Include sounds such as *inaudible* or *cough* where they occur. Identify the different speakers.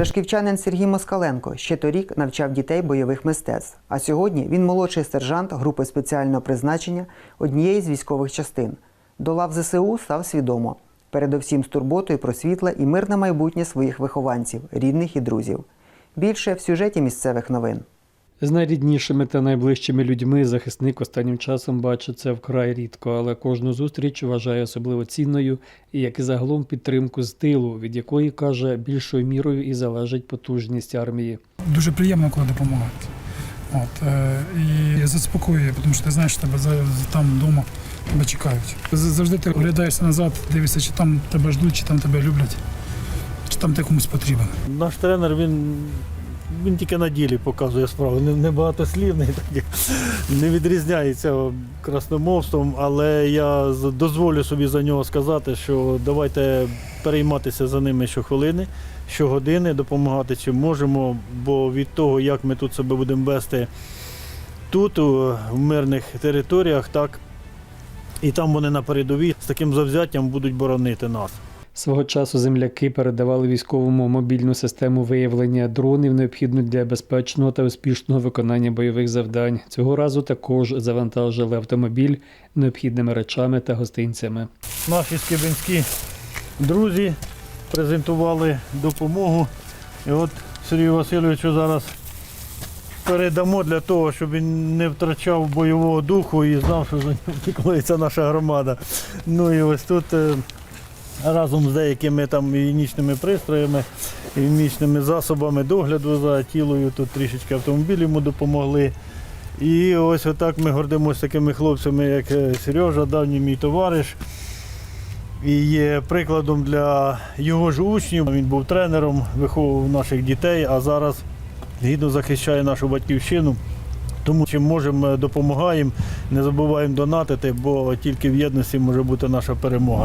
Speaker 1: Жашківчанин Сергій Москаленко ще торік навчав дітей бойових мистецтв. А сьогодні він молодший сержант групи спеціального призначення однієї з військових частин. До лав ЗСУ став свідомо. Передовсім з турботою про світле і мирне майбутнє своїх вихованців, рідних і друзів. Більше в сюжеті місцевих новин.
Speaker 2: З найріднішими та найближчими людьми захисник останнім часом бачиться вкрай рідко, але кожну зустріч вважає особливо цінною і як і загалом підтримку з тилу, від якої каже більшою мірою і залежить потужність армії.
Speaker 3: Дуже приємно, коли допомагають. От, е, і заспокоює, тому що ти знаєш, що тебе за, за- там вдома тебе чекають. Завжди ти оглядаєшся назад, дивишся, чи там тебе ждуть, чи там тебе люблять, чи там ти комусь потрібен.
Speaker 4: Наш тренер він, він тільки на ділі показує справу. Не, не багатослівний, *laughs* так, не відрізняється красномовством, але я дозволю собі за нього сказати, що давайте перейматися за ними щохвилини, щогодини, допомагати чим можемо, бо від того, як ми тут себе будемо вести тут, у- в мирних територіях, так, і там вони на передовій з таким завзяттям будуть боронити нас.
Speaker 2: Свого часу земляки передавали військовому мобільну систему виявлення дронів, необхідну для безпечного та успішного виконання бойових завдань. Цього разу також завантажили автомобіль необхідними речами та гостинцями.
Speaker 4: наші скибинські друзі презентували допомогу. І от Сергію Васильовичу зараз передамо для того, щоб він не втрачав бойового духу і знав, що за ним *laughs* наша громада. Ну і ось тут е, разом з деякими там і нічними пристроями, і нічними засобами догляду за тілою, тут трішечки автомобілів йому допомогли. І ось отак ми гордимося такими хлопцями, як е, Сережа, давній мій товариш. І є прикладом для його ж учнів. Він був тренером, виховував наших дітей, а зараз гідно захищає нашу батьківщину. Тому чим можемо, допомагаємо, не забуваємо донатити, бо тільки в єдності може бути наша перемога.